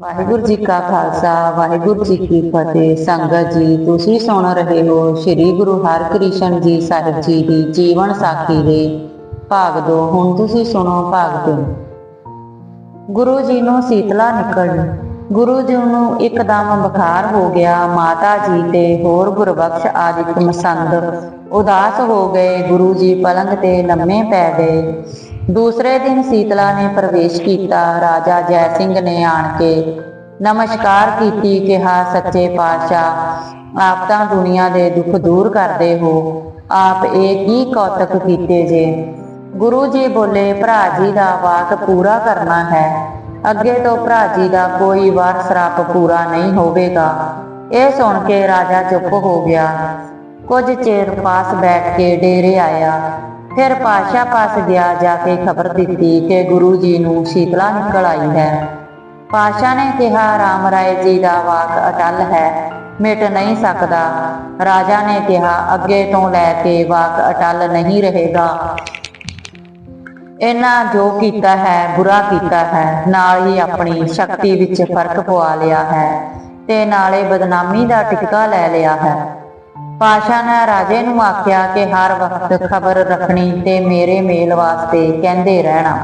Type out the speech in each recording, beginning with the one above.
ਵਾਹਿਗੁਰੂ ਜੀ ਕਾ ਖਾਲਸਾ, ਵਾਹਿਗੁਰੂ ਜੀ ਕੀ ਫਤਿਹ। ਸੰਗਤ ਜੀ, ਤੁਸੀਂ ਸੁਣ ਰਹੇ ਹੋ ਸ੍ਰੀ ਗੁਰੂ ਹਰਕ੍ਰਿਸ਼ਨ ਜੀ ਸਾਹਿਬ ਜੀ ਦੀ ਜੀਵਨ ਸਾਖੀ ਦੇ ਭਾਗ 2 ਹੁਣ ਤੁਸੀਂ ਸੁਣੋ ਭਾਗ 3 ਗੁਰੂ ਜੀ ਨੂੰ ਸੀਤਲਾ ਨਿਕਲ ਗੁਰੂ ਜੀ ਨੂੰ ਇੱਕਦਮ ਬੁਖਾਰ ਹੋ ਗਿਆ, ਮਾਤਾ ਜੀ ਤੇ ਹੋਰ ਗੁਰਬਖਸ਼ ਆਦਿਕ ਮਸੰਦ ਉਦਾਸ ਹੋ ਗਏ, ਗੁਰੂ ਜੀ ਪਲੰਗ ਤੇ ਲੰਮੇ ਪੈ ਗਏ। ਦੂਸਰੇ ਦਿਨ ਸੀਤਲਾ ਨੇ ਪ੍ਰਵੇਸ਼ ਕੀਤਾ, ਰਾਜਾ ਜੈ ਸਿੰਘ ਨੇ ਆਣ ਕੇ ਨਮਸਕਾਰ ਕੀਤੀ, ਕਿਹਾ, ਸੱਚੇ ਪਾਤਸ਼ਾਹ, ਆਪ ਤਾਂ ਦੁਨੀਆ ਦੇ ਦੁੱਖ ਦੂਰ ਕਰਦੇ ਹੋ, ਆਪ ਇਹ ਕੀ ਕੌਤਕ ਕੀਤੇ ਜੇ? ਗੁਰੂ ਜੀ ਬੋਲੇ, ਭਰਾ ਜੀ ਦਾ ਵਾਕ ਪੂਰਾ ਕਰਨਾ ਹੈ। ਅੱਗੇ ਤੋਂ ਭਰਾ ਜੀ ਦਾ ਕੋਈ ਵਾਰ ਸਰਾਪ ਪੂਰਾ ਨਹੀਂ ਹੋਵੇਗਾ। ਇਹ ਸੁਣ ਕੇ ਰਾਜਾ ਚੁੱਪ ਹੋ ਗਿਆ। ਕੁਝ ਚਿਰ ਪਾਸ ਬੈਠ ਕੇ ਡੇਰੇ ਆਇਆ। ਫਿਰ ਪਾਸ਼ਾ ਪਾਸ ਗਿਆ, ਜਾ ਕੇ ਖਬਰ ਦਿੱਤੀ ਕਿ ਗੁਰੂ ਜੀ ਨੂੰ ਸ਼ੀਤਲਾ ਨਿਕਲ ਆਈ ਹੈ। ਪਾਸ਼ਾ ਨੇ ਕਿਹਾ, ਰਾਮ ਰਾਏ ਜੀ ਦਾ ਵਾਕ ਅਟਲ ਹੈ, ਮਿਟ ਨਹੀਂ ਸਕਦਾ। ਰਾਜਾ ਨੇ ਕਿਹਾ, ਅੱਗੇ ਤੋਂ ਲੈ ਕੇ ਵਾਕ ਅਟਲ ਨਹੀਂ ਰਹੇਗਾ। ਇਹਨਾਂ ਜੋ ਕੀਤਾ ਹੈ, ਬੁਰਾ ਕੀਤਾ ਹੈ, ਨਾਲ ਹੀ ਆਪਣੀ ਸ਼ਕਤੀ ਵਿੱਚ ਫ਼ਰਕ ਪਵਾ ਲਿਆ ਹੈ ਤੇ ਨਾਲੇ ਬਦਨਾਮੀ ਦਾ ਟਿਕਾ ਲੈ ਲਿਆ ਹੈ। ਪਾਸ਼ਾ ਨੇ ਰਾਜੇ ਨੂੰ ਆਖਿਆ ਕਿ ਹਰ ਵਕਤ ਖਬਰ ਰੱਖਣੀ ਤੇ ਮੇਰੇ ਮੇਲ ਵਾਸਤੇ ਕਹਿੰਦੇ ਰਹਿਣਾ।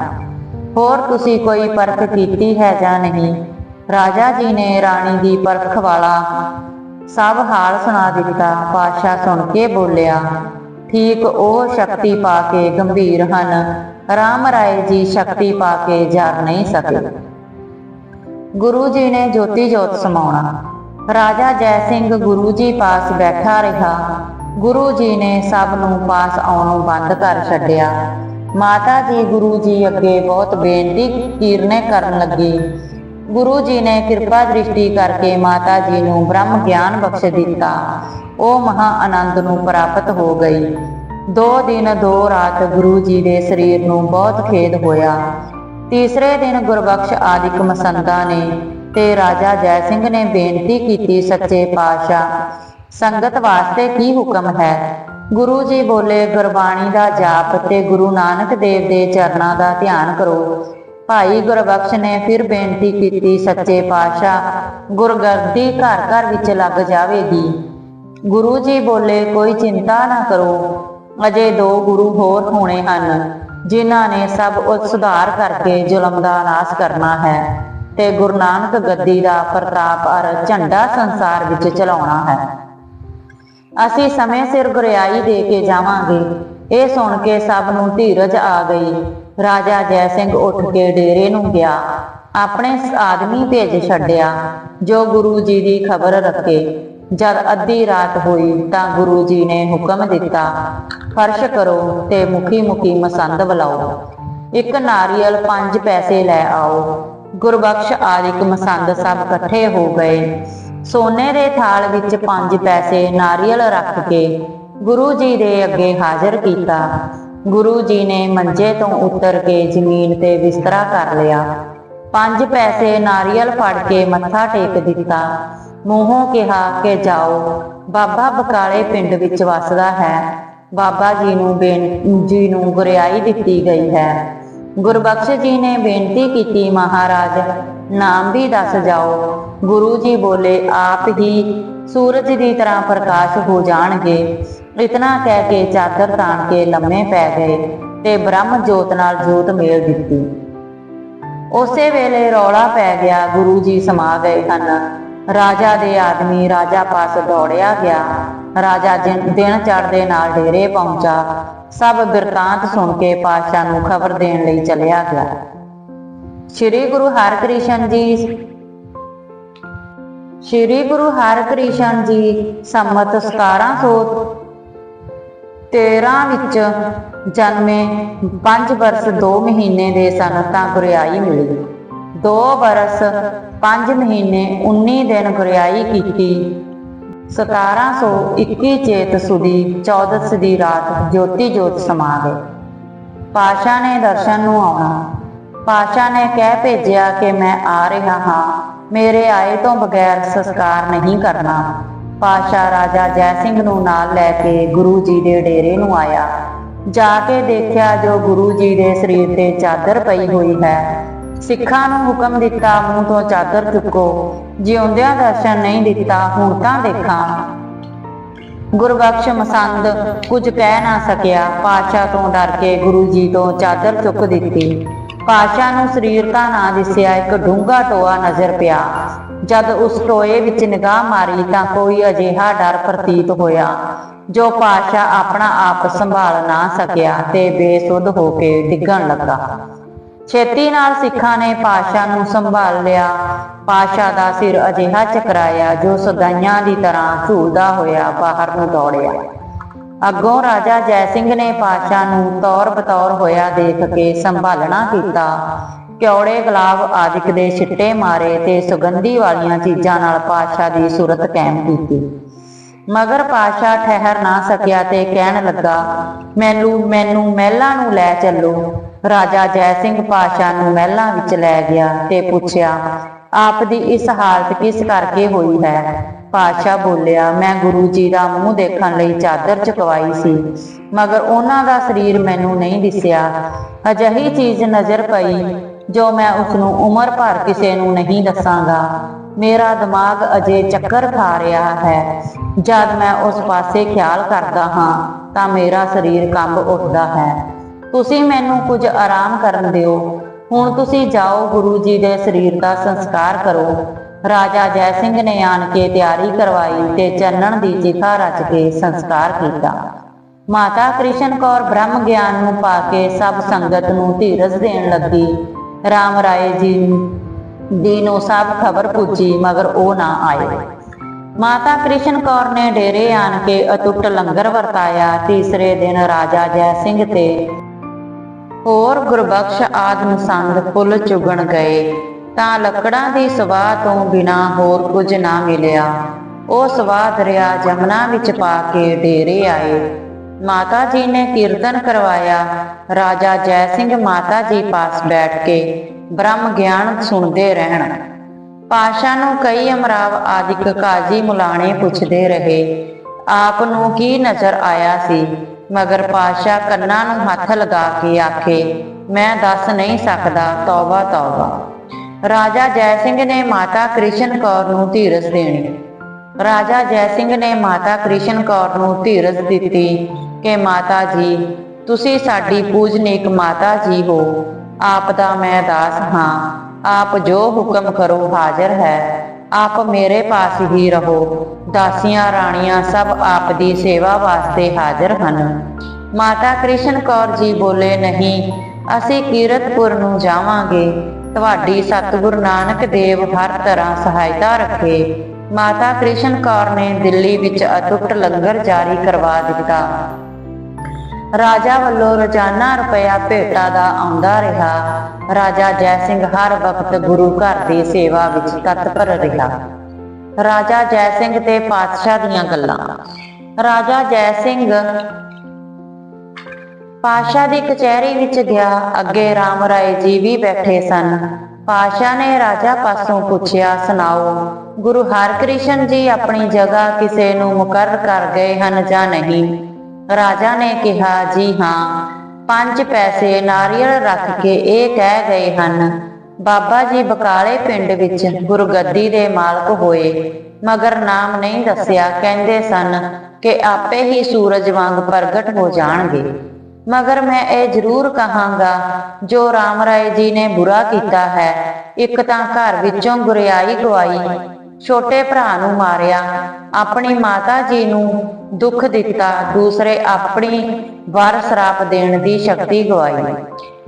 ਹੋਰ ਤੁਸੀਂ ਕੋਈ ਪਰਖ ਕੀਤੀ ਹੈ ਜਾਂ ਨਹੀਂ? ਰਾਜਾ ਜੀ ਨੇ ਰਾਣੀ ਦੀ ਪਰਖ ਵਾਲਾ ਸਭ ਹਾਲ ਸੁਣਾ ਦਿੱਤਾ। ਪਾਸ਼ਾ ਸੁਣ ਕੇ ਬੋਲਿਆ ਠੀਕ ਉਹ ਸ਼ਕਤੀ ਪਾ ਕੇ ਗੰਭੀਰ ਹਨ। ਰਾਮ ਰਾਏ ਜੀ ਸ਼ਕਤੀ ਪਾ ਕੇ ਜਰ ਨਹੀਂ ਸਕੇ। ਗੁਰੂ ਜੀ ਨੇ ਜੋਤੀ ਜੋਤ ਸਮਾਉਣਾ। ਰਾਜਾ ਜੈ ਸਿੰਘ ਗੁਰੂ ਜੀ ਪਾਸ ਬੈਠਾ ਰਿਹਾ। ਗੁਰੂ ਜੀ ਨੇ ਸਭ ਨੂੰ ਪਾਸ ਆਉਣੋਂ ਬੰਦ ਕਰ ਛੱਡਿਆ। ਮਾਤਾ ਜੀ ਗੁਰੂ ਜੀ ਅੱਗੇ ਬਹੁਤ ਬੇਨਤੀ ਕੀਰਨੇ ਕਰਨ ਲੱਗੀ। ਗੁਰੂ ਜੀ ਨੇ ਕਿਰਪਾ ਦ੍ਰਿਸ਼ਟੀ ਕਰਕੇ ਮਾਤਾ ਜੀ ਨੂੰ ਬ੍ਰਹਮ ਗਿਆਨ ਬਖਸ਼ ਦਿੱਤਾ। ਉਹ ਮਹਾ ਆਨੰਦ ਨੂੰ ਪ੍ਰਾਪਤ ਹੋ ਗਈ। ਦੋ ਦਿਨ ਦੋ ਰਾਤ ਗੁਰੂ ਜੀ ਦੇ ਸਰੀਰ ਨੂੰ ਬਹੁਤ ਖੇਦ ਹੋਇਆ। ਤੀਸਰੇ ਦਿਨ ਗੁਰਬਖਸ਼ ਆਦਿਕ ਮਸੰਦਾ ਨੇ ਤੇ ਰਾਜਾ ਜੈ ਸਿੰਘ ਨੇ ਬੇਨਤੀ ਕੀਤੀ, ਸੱਚੇ ਪਾਤਸ਼ਾਹ, ਸੰਗਤ ਵਾਸਤੇ ਕੀ ਹੁਕਮ ਹੈ? ਗੁਰੂ ਜੀ ਬੋਲੇ, ਗੁਰਬਾਣੀ ਦਾ ਜਾਪ ਤੇ ਗੁਰੂ ਨਾਨਕ ਦੇਵ ਦੇ ਚਰਨਾਂ ਦਾ ਧਿਆਨ ਕਰੋ। ਭਾਈ ਗੁਰਬਖਸ਼ ਨੇ ਫਿਰ ਬੇਨਤੀ ਕੀਤੀ, ਸੱਚੇ ਪਾਤਸ਼ਾਹ ਗੁਰਗੱਦੀ ਘਰ ਘਰ ਵਿੱਚ ਲੱਗ ਜਾਵੇਗੀ। ਗੁਰੂ ਜੀ ਬੋਲੇ, ਕੋਈ ਚਿੰਤਾ ਨਾ ਕਰੋ। ਅਜੇ ਦੋ ਗੁਰੂ ਹੋਰ ਹੋਣੇ ਹਨ, ਜਿਨ੍ਹਾਂ ਨੇ ਸਭ ਉਹ ਸੁਧਾਰ ਕਰਕੇ ਜ਼ੁਲਮ ਦਾ ਨਾਸ਼ ਕਰਨਾ ਹੈ ਤੇ ਗੁਰੂ ਨਾਨਕ ਗੱਦੀ ਦਾ ਪ੍ਰਤਾਪ ਅਰ ਝੰਡਾ ਸੰਸਾਰ ਵਿੱਚ ਚਲਾਉਣਾ ਹੈ। ਅਸੀਂ ਸਮੇਂ ਸਿਰ ਗੁਰਿਆਈ ਦੇ ਕੇ ਜਾਵਾਂਗੇ। ਇਹ ਸੁਣ ਕੇ ਸਭ ਨੂੰ ਧੀਰਜ ਆ ਗਈ। ਰਾਜਾ ਜੈ ਸਿੰਘ ਉੱਠ ਕੇ ਡੇਰੇ ਨੂੰ ਗਿਆ। ਆਪਣੇ ਆਦਮੀ ਭੇਜ ਛੱਡਿਆ, ਜੋ ਗੁਰੂ ਜੀ ਦੀ ਖਬਰ ਰੱਖੇ। ਜਦ ਅੱਧੀ ਰਾਤ ਹੋਈ ਤਾਂ ਗੁਰੂ ਜੀ ਨੇ ਹੁਕਮ ਦਿੱਤਾ, ਫਰਸ਼ ਕਰੋ ਤੇ ਮੁਖੀ ਮੁਖੀ ਮਸੰਦ ਬੁਲਾਓ। ਇੱਕ ਨਾਰੀਅਲ 5 ਪੈਸੇ ਲੈ ਆਓ। ਗੁਰਬਖਸ਼ ਆਦਿਕ ਮਸੰਦ ਸਭ ਇਕੱਠੇ ਹੋ ਗਏ। ਸੋਨੇ ਦੇ ਥਾਲ ਵਿੱਚ 5 ਪੈਸੇ ਨਾਰੀਅਲ ਰੱਖ ਕੇ ਗੁਰੂ ਜੀ ਦੇ ਅੱਗੇ ਹਾਜ਼ਰ ਕੀਤਾ। ਗੁਰੂ ਜੀ ਨੇ ਮੰਜੇ ਤੋਂ ਉਤਰ ਕੇ ਜ਼ਮੀਨ ਤੇ ਬਿਸਤਰਾ ਕਰ ਲਿਆ। ਪੰਜ ਪੈਸੇ ਨਾਰੀਅਲ ਫੜ ਕੇ ਮੱਥਾ ਟੇਕ ਦਿੱਤਾ। ਮੂੰਹੋਂ ਕਿਹਾ ਕਿ ਜਾਓ, ਬਾਬਾ ਬਕਾਲੇ ਪਿੰਡ ਵਿੱਚ ਵਸਦਾ ਹੈ। ਬਾਬਾ ਜੀ ਨੂੰ ਬੇਨ, ਜੀ ਨੂੰ ਗੁਰਿਆਈ ਦਿੱਤੀ ਗਈ ਹੈ। ਗੁਰਬਖਸ਼ ਜੀ ਨੇ ਬੇਨਤੀ ਕੀਤੀ, ਮਹਾਰਾਜ, ਨਾਮ ਵੀ ਦੱਸ ਜਾਓ। ਗੁਰੂ ਜੀ ਬੋਲੇ, ਆਪ ਹੀ ਸੂਰਜ ਦੀ ਤਰ੍ਹਾਂ ਪ੍ਰਕਾਸ਼ ਹੋ ਜਾਣਗੇ। ਇਤਨਾ ਕਹਿ ਕੇ ਚਾਦਰ ਤਾਣ ਕੇ ਲੰਮੇ ਪੈ ਗਏ ਤੇ ਬ੍ਰਹਮ ਜੋਤ ਨਾਲ ਜੋਤ ਮੇਲ ਦਿੱਤੀ। ਉਸੇ ਵੇਲੇ ਰੌਲਾ ਪੈ ਗਿਆ, ਗੁਰੂ ਜੀ ਸਮਾ ਗਏ ਹਨ। ਰਾਜਾ ਦੇ ਆਦਮੀ ਰਾਜਾ ਪਾਸ ਦੌੜਿਆ ਗਿਆ। ਰਾਜਾ ਦਿਨ ਦਿਨ ਚੜ੍ਹਦੇ ਨਾਲ ਡੇਰੇ ਪਹੁੰਚਾ। ਸਭ ਬਿਰਤਾਂਤ ਸੁਣ ਕੇ ਪਾਤਸ਼ਾਹ ਨੂੰ ਖਬਰ ਦੇਣ ਲਈ ਚਲਿਆ ਗਿਆ। ਸ੍ਰੀ ਗੁਰੂ ਹਰਕ੍ਰਿਸ਼ਨ ਜੀ ਸ੍ਰੀ ਗੁਰੂ ਹਰਕ੍ਰਿਸ਼ਨ ਜੀ ਸੰਮਤ 1713 ਵਿੱਚ ਜਨਮੇ 5 ਵਰਸ 2 ਮਹੀਨੇ ਦੇ ਸਨ ਤਾਂ ਗੁਰਿਆਈ ਮਿਲੀ। 2 ਵਰਸ 5 ਮਹੀਨੇ 19 ਦਿਨ ਗੁਰਿਆਈ ਕੀਤੀ। 1721 ਚੇਤ ਸੁਦੀ 14 ਦੀ ਰਾਤ ਜੋਤੀ ਜੋਤ ਸਮਾ ਗਏ। ਪਾਸ਼ਾ ਨੇ ਦਰਸ਼ਨ ਨੂੰ ਆਉਣਾ। ਪਾਸ਼ਾ ਨੇ ਕਹਿ ਭੇਜਿਆ ਕਿ ਮੈਂ ਆ ਰਿਹਾ ਹਾਂ। ਮੇਰੇ ਆਏ ਤੋਂ ਬਗੈਰ ਸੰਸਕਾਰ ਨਹੀਂ ਕਰਨਾ। ਪਾਸ਼ਾ ਰਾਜਾ ਜੈ ਸਿੰਘ ਨੂੰ ਨਾਲ ਲੈ ਕੇ ਗੁਰੂ ਜੀ ਦੇ ਡੇਰੇ ਨੂੰ ਆਇਆ। ਜਾ ਕੇ ਦੇਖਿਆ ਜੋ ਗੁਰੂ ਜੀ ਦੇ ਸਰੀਰ ਤੇ ਚਾਦਰ ਪਈ ਹੋਈ ਹੈ। ਸਿੱਖਾਂ ਨੂੰ ਹੁਕਮ ਦਿੱਤਾ, ਮੂੰਹ ਤੋਂ ਚਾਦਰ ਚੁੱਕੋ। ਜਿਉਂਦਿਆਂ ਦਰਸ਼ਨ ਨਹੀਂ ਦਿੱਤਾ, ਹੁਣ ਤਾਂ ਦੇਖਾਂ। ਗੁਰਬਖਸ਼ ਮਸੰਦ ਕੁਝ ਕਹਿ ਨਾ ਸਕਿਆ। ਪਾਸ਼ਾ ਤੋਂ ਡਰ ਕੇ ਗੁਰੂ ਜੀ ਤੋਂ ਚਾਦਰ ਚੁੱਕ ਦਿੱਤੀ। ਪਾਸ਼ਾ ਨੂੰ ਸਰੀਰ ਤਾਂ ਨਾ ਦਿਸਿਆ, ਇੱਕ ਡੂੰਘਾ ਟੋਆ ਨਜ਼ਰ ਪਿਆ। ਜਦ ਉਸ ਟੋਏ ਵਿੱਚ ਨਿਗਾਹ ਮਾਰੀ ਤਾਂ ਕੋਈ ਅਜਿਹਾ ਡਰ ਪ੍ਰਤੀਤ ਹੋਇਆ, ਜੋ ਪਾਸ਼ਾ ਆਪਣਾ ਆਪ ਸੰਭਾਲ ਨਾ ਸਕਿਆ ਤੇ ਬੇਸੁੱਧ ਹੋ ਕੇ ਡਿੱਗਣ ਲੱਗਾ। ਛੇਤੀ ਨਾਲ ਸਿੱਖਾਂ ਨੇ ਪਾਸ਼ਾ ਨੂੰ ਸੰਭਾਲ ਲਿਆ। ਪਾਸ਼ਾ ਦਾ ਸਿਰ ਅਜਿਹਾ ਚਕਰਾਇਆ, ਜੋ ਸਦਾਈਆਂ ਦੀ ਤਰ੍ਹਾਂ ਝੂਲਦਾ ਹੋਇਆ ਬਾਹਰ ਨੂੰ ਦੌੜਿਆ। ਅੱਗੋਂ ਰਾਜਾ ਜੈ ਸਿੰਘ ਨੇ ਪਾਸ਼ਾ ਨੂੰ ਤੌਰ ਬਤੌਰ ਹੋਇਆ ਦੇਖ ਕੇ ਸੰਭਾਲਣਾ ਕੀਤਾ। ਕਿਉੜੇ ਗੁਲਾਬ ਆਦਿਕ ਦੇ ਛਿੱਟੇ ਮਾਰੇ ਤੇ ਸੁਗੰਧੀ ਵਾਲੀਆਂ ਚੀਜ਼ਾਂ ਨਾਲ ਪਾਸ਼ਾ ਦੀ ਸੂਰਤ ਕਾਇਮ ਕੀਤੀ। ਮਗਰ ਪਾਸ਼ਾ ਠਹਿਰ ਨਾ ਸਕਿਆ ਤੇ ਕਹਿਣ ਲੱਗਾ, ਮੈਨੂੰ ਮੈਨੂੰ ਮਹਿਲਾਂ ਨੂੰ ਲੈ ਚੱਲੋ। ਰਾਜਾ ਜੈ ਸਿੰਘ ਪਾਸ਼ਾ ਨੂੰ ਮਹਿਲਾਂ ਵਿੱਚ ਲੈ ਗਿਆ ਤੇ ਪੁੱਛਿਆ, ਆਪ ਦੀ ਇਸ ਹਾਲਤ ਕਿਸ ਕਰਕੇ ਹੋਈ ਹੈ? ਪਾਸ਼ਾ ਬੋਲਿਆ, ਮੈਂ ਗੁਰੂ ਜੀ ਦਾ ਮੂੰਹ ਦੇਖਣ ਲਈ ਚਾਦਰ ਚੁਕਵਾਈ ਸੀ, ਮਗਰ ਉਹਨਾਂ ਦਾ ਸਰੀਰ ਮੈਨੂੰ ਨਹੀਂ ਦਿਸਿਆ। ਅਜਿਹੀ ਚੀਜ਼ ਨਜ਼ਰ ਪਈ ਜੋ ਮੈਂ ਉਸ ਨੂੰ ਉਮਰ ਭਰ ਕਿਸੇ ਨੂੰ ਨਹੀਂ ਦੱਸਾਂਗਾ, ਮੇਰਾ ਦਿਮਾਗ ਅਜੇ ਚੱਕਰ ਖਾ ਰਿਹਾ ਹੈ। ਜਦ ਮੈਂ ਉਸ ਪਾਸੇ ਖਿਆਲ ਕਰਦਾ ਹਾਂ, ਤਾਂ ਮੇਰਾ ਸਰੀਰ ਕੰਬ ਉੱਠਦਾ ਹੈ। ਤੁਸੀਂ ਮੈਨੂੰ ਕੁਝ ਆਰਾਮ ਕਰਨ ਦਿਓ। ਹੁਣ ਤੁਸੀਂ ਜਾਓ, ਗੁਰੂ ਜੀ ਦੇ ਸਰੀਰ ਦਾ ਸੰਸਕਾਰ ਕਰੋ। ਰਾਜਾ ਜੈ ਸਿੰਘ ਨੇ ਆਣ ਕੇ ਤਿਆਰੀ ਕਰਵਾਈ ਤੇ ਚੰਨਣ ਦੀ ਚਿਖਾ ਰਚ ਕੇ ਸੰਸਕਾਰ ਕੀਤਾ। ਮਾਤਾ ਕ੍ਰਿਸ਼ਨ ਕੌਰ ਬ੍ਰਹਮ ਗਿਆਨ ਨੂੰ ਪਾ ਕੇ ਸਭ ਸੰਗਤ ਨੂੰ ਧੀਰਜ ਦੇਣ ਲੱਗੀ। ਰਾਮ ਰਾਏ ਜੀ ਦੀ ਨੂੰ ਸਭ ਖਬਰ ਪੁੱਜੀ, ਮਗਰ ਉਹ ਨਾ ਆਏ। ਮਾਤਾ ਕ੍ਰਿਸ਼ਨ ਕੌਰ ਨੇ ਡੇਰੇ ਆਣ ਕੇ ਅਟੁੱਟ ਲੰਗਰ ਵਰਤਾਇਆ। ਤੀਸਰੇ ਦਿਨ ਰਾਜਾ ਜੈ ਸਿੰਘ ਤੇ ਹੋਰ ਗੁਰਬਖਸ਼ ਆਦਮ ਮਸੰਦ ਫੁੱਲ ਚੁਗਣ ਗਏ। ਤਾਂ ਲੱਕੜਾਂ ਦੀ ਸਵਾਹ ਤੋਂ ਬਿਨਾ ਹੋਰ ਕੁਝ ਨਾ ਮਿਲਿਆ। ਉਹ ਸਵਾਹ ਦਰਿਆ ਜਮਨਾ ਵਿੱਚ ਪਾ ਕੇ ਡੇਰੇ ਆਏ। ਮਾਤਾ ਜੀ ਨੇ ਕੀਰਤਨ ਕਰਵਾਇਆ। ਰਾਜਾ ਜੈ ਸਿੰਘ ਮਾਤਾ ਜੀ ਪਾਸ ਬੈਠ ਕੇ ਬ੍ਰਹਮ ਗਿਆਨ ਸੁਣਦੇ ਰਹਿਣ। ਪਾਸ਼ਾ ਨੂੰ ਕਈ ਅਮਰਾਵ ਆਦਿਕ ਕਾਜੀ ਮੁਲਾਣੇ ਪੁੱਛਦੇ ਰਹੇ। ਆਪ ਨੂੰ ਕੀ ਨਜ਼ਰ ਆਇਆ ਸੀ? ਮਗਰ ਪਾਸ਼ਾ ਕੰਨਾਂ ਨੂੰ ਹੱਥ ਲਗਾ ਕੇ ਆਖੇ, ਮੈਂ ਦੱਸ ਨਹੀਂ ਸਕਦਾ। ਤੌਬਾ ਤੌਬਾ। ਰਾਜਾ ਜੈ ਸਿੰਘ ਨੇ ਮਾਤਾ ਕ੍ਰਿਸ਼ਨ ਕੌਰ ਨੂੰ ਧੀਰਜ ਦੇਣੀ। ਰਾਜਾ ਜੈ ਸਿੰਘ ਨੇ ਮਾਤਾ ਕ੍ਰਿਸ਼ਨ ਕੌਰ ਨੂੰ ਧੀਰਜ ਦਿੱਤੀ। ਕਿ ਮਾਤਾ ਜੀ, ਤੁਸੀਂ ਸਾਡੀ ਪੂਜਨੀਕ ਮਾਤਾ ਜੀ ਹੋ। ਆਪ ਦਾ ਮੈਂ ਦਾਸ ਹਾਂ। ਆਪ ਜੋ ਹੁਕਮ ਕਰੋ ਹਾਜ਼ਰ ਹੈ। ਆਪ ਮੇਰੇ ਪਾਸ ਹੀ ਰਹੋ। ਦਾਸੀਆਂ ਰਾਣੀਆਂ ਸਭ ਆਪ ਦੀ ਸੇਵਾ ਵਾਸਤੇ ਹਾਜ਼ਰ ਹਨ। ਮਾਤਾ ਕ੍ਰਿਸ਼ਨ ਕੌਰ ਜੀ ਬੋਲੇ, ਨਹੀਂ, ਅਸੀਂ ਕੀਰਤਪੁਰ ਨੂੰ ਜਾਵਾਂਗੇ। ਤੁਹਾਡੀ ਸਤਿਗੁਰੂ ਨਾਨਕ ਦੇਵ ਹਰ ਤਰ੍ਹਾਂ ਸਹਾਇਤਾ ਰੱਖੇ। ਮਾਤਾ ਕ੍ਰਿਸ਼ਨ ਕੌਰ ਨੇ ਦਿੱਲੀ ਵਿੱਚ ਅਟੁੱਟ ਲੰਗਰ ਜਾਰੀ ਕਰਵਾ ਦਿੱਤਾ। ਰਾਜਾ ਵੱਲੋਂ ਰੋਜ਼ਾਨਾ ਰੁਪਇਆ ਭੇਟਾ ਦਾ ਆਉਂਦਾ ਰਿਹਾ। ਰਾਜਾ ਜੈ ਸਿੰਘ ਹਰ ਵਕਤ ਗੁਰੂ ਘਰ ਦੀ ਸੇਵਾ ਵਿੱਚ ਤਤਪਰ ਰਿਹਾ। ਰਾਜਾ ਜੈ ਸਿੰਘ ਤੇ ਪਾਤਸ਼ਾਹ ਦੀਆਂ ਗੱਲਾਂ। ਰਾਜਾ ਜੈ ਸਿੰਘ ਪਾਸ਼ਾ ਦੀ ਕਚਹਿਰੀ ਵਿੱਚ ਗਿਆ। ਅੱਗੇ ਰਾਮ ਰਾਏ ਜੀ ਵੀ ਬੈਠੇ ਸਨ। ਪਾਸ਼ਾ ਨੇ ਰਾਜਾ ਪਾਸੋਂ ਪੁੱਛਿਆ, ਸੁਣਾਓ, ਗੁਰੂ ਹਰਕ੍ਰਿਸ਼ਨ ਜੀ ਆਪਣੀ ਜਗ੍ਹਾ ਕਿਸੇ ਨੂੰ ਮੁਕਰਰ ਕਰ ਗਏ ਹਨ ਜਾਂ ਨਹੀਂ? ਰਾਜਾ ਨੇ ਕਿਹਾ, ਜੀ ਹਾਂ, ਪੰਜ ਪੈਸੇ ਨਾਰੀਅਲ ਰੱਖ ਕੇ ਇਹ ਕਹਿ ਗਏ ਹਨ। ਬਾਬਾ ਜੀ ਬਕਾਲੇ ਪਿੰਡ ਵਿੱਚ ਗੁਰਗੱਦੀ ਦੇ ਮਾਲਕ ਹੋਏ, ਮਗਰ ਨਾਮ ਨਹੀਂ ਦੱਸਿਆ, ਕਹਿੰਦੇ ਸਨ ਕਿ ਆਪੇ ਹੀ ਸੂਰਜ ਵਾਂਗ ਪ੍ਰਗਟ ਹੋ ਜਾਣਗੇ। ਮਗਰ ਮੈਂ ਇਹ ਜ਼ਰੂਰ ਕਹਾਂਗਾ, ਜੋ ਰਾਮ ਰਾਏ ਜੀ ਨੇ ਬੁਰਾ ਕੀਤਾ ਹੈ, ਇੱਕ ਤਾਂ ਘਰ ਵਿੱਚੋਂ ਗੁਰਿਆਈ ਗਵਾਈ ਛੋਟੇ ਭਰਾ ਨੂੰ ਮਾਰਿਆ, ਆਪਣੀ ਮਾਤਾ ਜੀ ਨੂੰ ਦੁੱਖ ਦਿੱਤਾ, ਦੂਸਰੇ ਆਪਣੀ ਵਰ ਸਰਾਪ ਦੇਣ ਦੀ ਸ਼ਕਤੀ ਗਵਾਈ।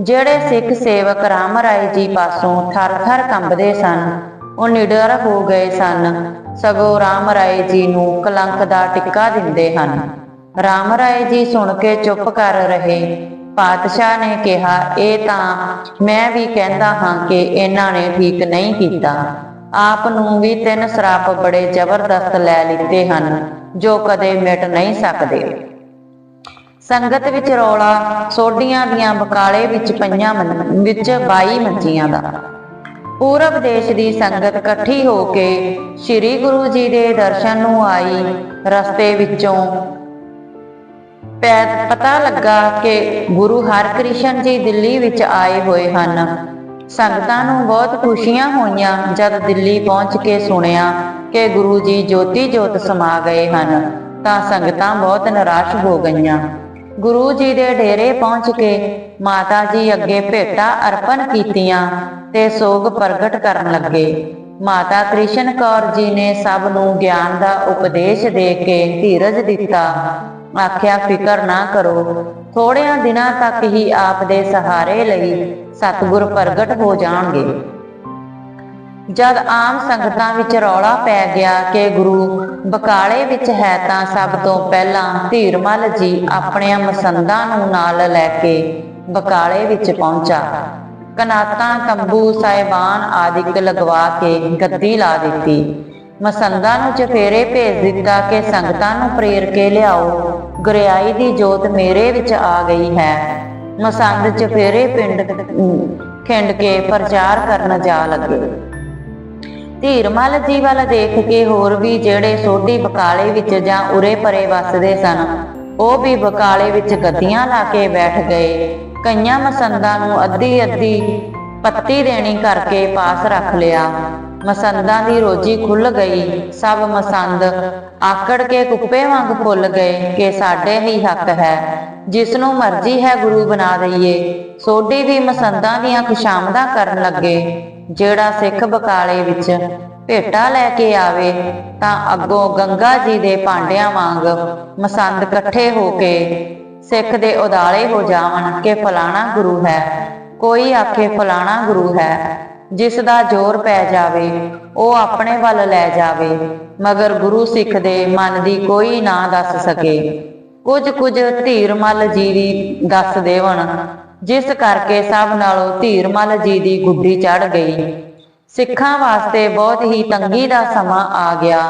ਜਿਹੜੇ ਸਿੱਖ ਸੇਵਕ ਰਾਮ ਰਾਏ ਜੀ ਪਾਸੋਂ ਥਰ-ਥਰ ਕੰਬਦੇ ਸਨ, ਉਹ ਨਿਡਰ ਹੋ ਗਏ ਸਨ। ਸਗੋਂ ਰਾਮ ਰਾਏ ਜੀ ਨੂੰ ਕਲੰਕ ਦਾ ਟਿੱਕਾ ਦਿੰਦੇ ਹਨ। ਰਾਮ ਰਾਏ ਜੀ ਸੁਣ ਕੇ ਚੁੱਪ ਕਰ ਰਹੇ। ਪਾਤਸ਼ਾਹ ਨੇ ਕਿਹਾ, ਇਹ ਤਾਂ ਮੈਂ ਵੀ ਕਹਿੰਦਾ ਹਾਂ ਕਿ ਇਹਨਾਂ ਨੇ ਠੀਕ ਨਹੀਂ ਕੀਤਾ। ਆਪ ਨੂੰ ਵੀ ਤਿੰਨ ਸਰਾਪ ਬੜੇ ਜ਼ਬਰਦਸਤ ਲੈ ਲਿੱਤੇ ਹਨ, ਜੋ ਕਦੇ ਮਿਟ ਨਹੀਂ ਸਕਦੇ। ਸੰਗਤ ਵਿੱਚ ਰੌਲਾ, ਸੋਢੀਆਂ ਦੀਆਂ ਬਕਾਲੇ ਵਿੱਚ ਪਈਆਂ ਵਿੱਚ 22 ਮੰਜੀਆਂ ਦਾ। ਪੂਰਬ ਦੇਸ਼ ਦੀ ਸੰਗਤ ਇਕੱਠੀ ਹੋ ਕੇ ਸ੍ਰੀ ਗੁਰੂ ਜੀ ਦੇ ਦਰਸ਼ਨ ਨੂੰ ਆਈ ਰਸਤੇ ਵਿੱਚੋਂ। ਪੈ- ਪਤਾ ਲੱਗਾ ਕਿ ਗੁਰੂ ਹਰਕ੍ਰਿਸ਼ਨ ਜੀ ਦਿੱਲੀ ਵਿੱਚ ਆਏ ਹੋਏ ਹਨ। ਸੰਗਤਾਂ ਨੂੰ ਬਹੁਤ ਖੁਸ਼ੀਆਂ ਹੋਈਆਂ ਜਦ ਦਿੱਲੀ ਪਹੁੰਚ ਕੇ ਸੁਣਿਆ ਕਿ ਗੁਰੂ ਜੀ ਜੋਤੀ ਜੋਤ ਸਮਾ ਗਏ ਹਨ, ਤਾਂ ਸੰਗਤਾਂ ਬਹੁਤ ਨਿਰਾਸ਼ ਹੋ ਗਈਆਂ। ਗੁਰੂ ਜੀ ਦੇ ਡੇਰੇ ਪਹੁੰਚ ਕੇ ਮਾਤਾ ਜੀ ਅੱਗੇ ਭੇਟਾ ਅਰਪਣ ਕੀਤੀਆਂ ਤੇ ਸੋਗ ਪ੍ਰਗਟ ਕਰਨ ਲੱਗੇ। ਮਾਤਾ ਕ੍ਰਿਸ਼ਨ ਕੌਰ ਜੀ ਨੇ ਸਭ ਨੂੰ ਗਿਆਨ ਦਾ ਉਪਦੇਸ਼ ਦੇ ਕੇ ਧੀਰਜ ਦਿੱਤਾ। ਆਖਿਆ, ਫਿਕਰ ਨਾ ਕਰੋ। ਥੋੜਿਆਂ ਦਿਨਾਂ ਤੱਕ ਹੀ ਆਪ ਦੇ ਸਹਾਰੇ ਲਈ ਸਤਿਗੁਰ ਪ੍ਰਗਟ ਹੋ ਜਾਣਗੇ। ਜਦ ਆਮ ਸੰਗਤਾਂ ਵਿੱਚ ਰੌਲਾ ਪੈ ਗਿਆ ਕਿ ਗੁਰੂ ਬਕਾਲੇ ਵਿੱਚ ਹੈ ਤਾਂ ਸਭ ਤੋਂ ਪਹਿਲਾਂ ਧੀਰਮਲ ਜੀ ਆਪਣੀਆਂ ਮਸੰਦਾਂ ਨੂੰ ਨਾਲ ਲੈ ਕੇ ਬਕਾਲੇ ਵਿੱਚ ਪਹੁੰਚਾ। ਕਨਾਤਾਂ, ਤੰਬੂ, ਸਾਹਿਬਾਨ ਆਦਿਕ ਲਗਵਾ ਕੇ ਗੱਦੀ ਲਾ ਦਿੱਤੀ। ਮਸੰਦਾਂ ਨੂੰ ਚਫੇਰੇ ਭੇਜ ਦਿੱਤਾ ਕਿ ਸੰਗਤਾਂ ਨੂੰ ਪ੍ਰੇਰ ਕੇ ਲਿਆਓ। ਗੁਰਿਆਈ ਦੀ ਜੋਤ ਮੇਰੇ ਵਿੱਚ ਆ ਗਈ ਹੈ। ਮਸੰਦ ਚਫੇਰੇ ਪਿੰਡ ਖਿੰਡ ਕੇ ਪ੍ਰਚਾਰ ਕਰਨ ਜਾ ਲੱਗੇ। ਧੀਰਮਲ ਜੀ ਵੱਲ ਦੇਖ ਕੇ ਹੋਰ ਵੀ ਜਿਹੜੇ ਸੋਢੀ ਬਕਾਲੇ ਵਿੱਚ ਜਾਂ ਉਰੇ ਪਰੇ ਵੱਸਦੇ ਸਨ, ਉਹ ਵੀ ਬਕਾਲੇ ਵਿੱਚ ਗੱਦੀਆਂ ਲਾ ਕੇ ਬੈਠ ਗਏ। ਕਈਆਂ ਮਸੰਦਾਂ ਨੂੰ ਅੱਧੀ ਅੱਧੀ ਪੱਤੀ ਦੇਣੀ ਕਰਕੇ ਪਾਸ ਰੱਖ ਲਿਆ। ਮਸੰਦਾਂ ਦੀ ਰੋਜੀ ਖੁੱਲ ਗਈ। ਸਭ ਮਸੰਦ ਆਕੜ ਕੇ ਕੁੱਪੇ ਵਾਂਗ ਫੁੱਲ ਗਏ ਕਿ ਸਾਡੇ ਹੀ ਹੱਕ ਹੈ। ਜਿਸ ਨੂੰ ਮਰਜ਼ੀ ਹੈ ਗੁਰੂ ਬਣਾ ਦਈਏ। ਸੋਢੀ ਵੀ ਮਸੰਦਾਂ ਦੀਆਂ ਖੁਸ਼ਾਮਦਾਂ ਕਰਨ ਲੱਗੇ। ਜਿਹੜਾ ਸਿੱਖ ਬਕਾਲੇ ਵਿੱਚ ਭੇਟਾ ਲੈ ਕੇ ਆਵੇ, ਤਾਂ ਅੱਗੋਂ ਗੰਗਾ ਜੀ ਦੇ ਪਾਂਡਿਆਂ ਵਾਂਗ ਮਸੰਦ ਇਕੱਠੇ ਹੋ ਕੇ ਸਿੱਖ ਦੇ ਉਦਾਲੇ ਹੋ ਜਾਵਣ ਕਿ ਫਲਾਣਾ ਗੁਰੂ ਹੈ। ਕੋਈ ਆਖੇ ਫਲਾਣਾ ਗੁਰੂ ਹੈ। ਜਿਸ ਦਾ ਜ਼ੋਰ ਪੈ ਜਾਵੇ, ਉਹ ਆਪਣੇ ਵੱਲ ਲੈ ਜਾਵੇ, ਮਗਰ ਗੁਰੂ ਸਿੱਖ ਦੇ ਮਨ ਦੀ ਕੋਈ ਨਾ ਦੱਸ ਸਕੇ। ਕੁਝ ਕੁਝ ਧੀਰਮਲ ਜੀ ਦੀ ਦੱਸ ਦੇਵਣ, ਜਿਸ ਕਰਕੇ ਸਭ ਨਾਲੋਂ ਧੀਰਮਲ ਜੀ ਦੀ ਗੁੱਡੀ ਚੜ ਗਈ। ਸਿੱਖਾਂ ਵਾਸਤੇ ਬਹੁਤ ਹੀ ਤੰਗੀ ਦਾ ਸਮਾਂ ਆ ਗਿਆ।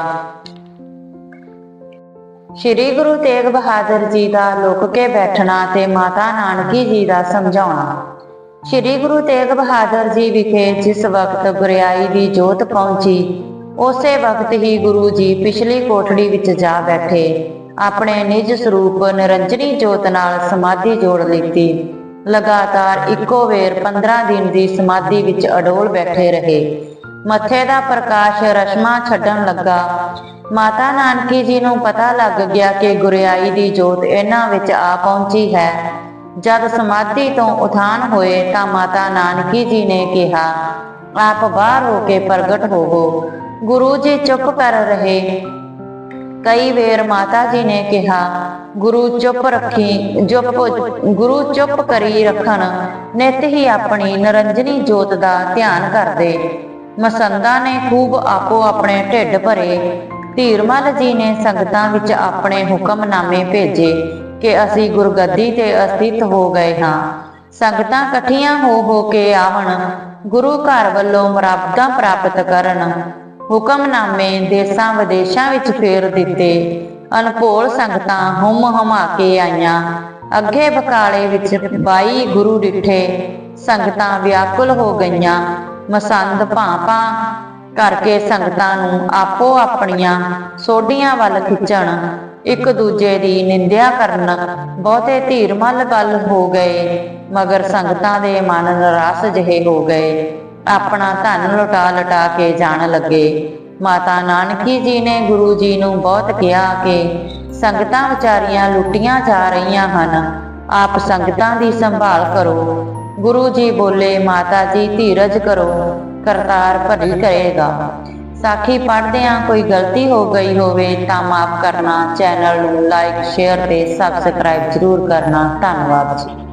ਸ਼੍ਰੀ ਗੁਰੂ ਤੇਗ ਬਹਾਦਰ ਜੀ ਦਾ ਲੁਕ ਕੇ ਬੈਠਣਾ ਤੇ ਮਾਤਾ ਨਾਨਕੀ ਜੀ ਦਾ ਸਮਝਾਉਣਾ। ਸ਼੍ਰੀ ਗੁਰੂ ਤੇਗ ਬਹਾਦਰ ਜੀ ਵਿਖੇ ਜਿਸ ਵਕਤ ਗੁਰਿਆਈ ਦੀ ਜੋਤ ਪਹੁੰਚੀ, ਉਸੇ ਵਕਤ ਹੀ ਗੁਰੂ ਜੀ ਪਿਛਲੀ ਕੋਠੜੀ ਵਿੱਚ ਜਾ ਬੈਠੇ, ਆਪਣੇ ਨਿਜ ਸਰੂਪ ਨਿਰੰਜਨੀ ਜੋਤ ਨਾਲ ਸਮਾਧੀ ਜੋੜ ਲਈ ਲਗਾਤਾਰ ਇੱਕੋ ਵੇਰ 15 ਦਿਨ ਦੀ ਸਮਾਧੀ ਵਿੱਚ ਅਡੋਲ ਬੈਠੇ ਰਹੇ। ਮੱਥੇ ਦਾ ਪ੍ਰਕਾਸ਼ ਰਸ਼ਮਾ ਛੱਡਣ ਲੱਗਾ। ਮਾਤਾ ਨਾਨਕੀ ਜੀ ਨੂੰ ਪਤਾ ਲੱਗ ਗਿਆ ਕਿ ਗੁਰਿਆਈ ਦੀ ਜੋਤ ਇਹਨਾਂ ਵਿੱਚ ਆ ਪਹੁੰਚੀ ਹੈ। ਜਦ ਸਮਾਧੀ ਤੋਂ ਉਥਾਨ ਹੋਏ ਤਾਂ ਮਾਤਾ ਨਾਨਕੀ ਜੀ ਨੇ ਕਿਹਾ, ਆਪ ਬਾਹਰ ਹੋ ਕੇ ਪ੍ਰਗਟ ਹੋਵੋ। ਗੁਰੂ ਜੀ ਚੁੱਪ ਕਰ ਰਹੇ। ਕਈ ਵੇਰ ਮਾਤਾ ਜੀ ਨੇ ਕਿਹਾ, ਗੁਰੂ ਚੁੱਪ ਰੱਖੀ, ਚੁੱਪ, ਗੁਰੂ ਚੁੱਪ ਕਰੀ ਰੱਖਣ। ਨਿਤ ਹੀ ਆਪਣੀ ਨਿਰੰਜਨੀ ਜੋਤ ਦਾ ਧਿਆਨ ਕਰਦੇ ਮਸੰਦਾ ਨੇ ਖੂਬ ਆਪੋ ਆਪਣੇ ਢਿੱਡ ਭਰੇ। ਧੀਰਮਲ ਜੀ ਨੇ ਸੰਗਤਾਂ ਵਿੱਚ ਆਪਣੇ ਹੁਕਮਨਾਮੇ ਭੇਜੇ। ਕਿ ਅਸੀਂ ਗੁਰਗੱਦੀ ਤੇ ਅਸਥਿਤ ਹੋ ਗਏ ਹਾਂ। ਸੰਗਤਾਂ ਇਕੱਠੀਆਂ ਹੋ ਹੋ ਕੇ ਆਵਣ, ਗੁਰੂ ਘਰ ਵੱਲੋਂ ਮਰਾਬਤਾਂ ਪ੍ਰਾਪਤ ਕਰਨ। ਹੁਕਮਨਾਮੇ ਦੇਸਾਂ ਵਿਦੇਸ਼ਾਂ ਵਿੱਚ ਫੇਰ ਦਿੱਤੇ। ਅਨਭੋਲ ਸੰਗਤਾਂ ਹੁਮ ਹਮਾ ਕੇ ਆਈਆਂ। ਅੱਗੇ ਬਕਾਲੇ ਵਿੱਚ 22 ਗੁਰੂ ਡਿੱਠੇ। ਸੰਗਤਾਂ ਵਿਆਕੁਲ ਹੋ ਗਈਆਂ। ਮਸੰਦ ਭਾਂਪਾਂ ਕਰਕੇ ਸੰਗਤਾਂ ਨੂੰ ਆਪੋ ਆਪਣੀਆਂ ਸੋਢੀਆਂ ਵੱਲ ਖਿੱਚਣ। ਇੱਕ ਦੂਜੇ ਦੀ ਨਿੰਦਿਆ ਕਰਨ ਬਹੁਤੇ ਧੀਰਮਲ ਗੱਲ ਹੋ ਗਏ, ਮਗਰ ਸੰਗਤਾਂ ਦੇ ਮਨ ਨਿਰਾਸ਼ ਜਿਹੇ ਹੋ ਗਏ। ਆਪਣਾ ਧਨ ਲੁਟਾ ਲਟਾ ਕੇ ਜਾਣ ਲੱਗੇ। ਮਾਤਾ ਨਾਨਕੀ ਜੀ ਨੇ ਗੁਰੂ ਜੀ ਨੂੰ ਬਹੁਤ ਕਿਹਾ ਕਿ ਸੰਗਤਾਂ ਵਿਚਾਰੀਆਂ ਲੁੱਟੀਆਂ ਜਾ ਰਹੀਆਂ ਹਨ, ਆਪ ਸੰਗਤਾਂ ਦੀ ਸੰਭਾਲ ਕਰੋ। ਗੁਰੂ ਜੀ ਬੋਲੇ, ਮਾਤਾ ਜੀ ਧੀਰਜ ਕਰੋ, ਕਰਤਾਰ ਭਲੀ ਕਰੇਗਾ। ਸਾਖੀ ਪੜ੍ਹਦਿਆਂ ਕੋਈ ਗਲਤੀ ਹੋ ਗਈ ਹੋਵੇ ਤਾਂ ਮਾਫ ਕਰਨਾ, ਚੈਨਲ ਨੂੰ ਲਾਈਕ ਸ਼ੇਅਰ ਤੇ ਸਬਸਕ੍ਰਾਈਬ ਜ਼ਰੂਰ ਕਰਨਾ। ਧੰਨਵਾਦ ਜੀ।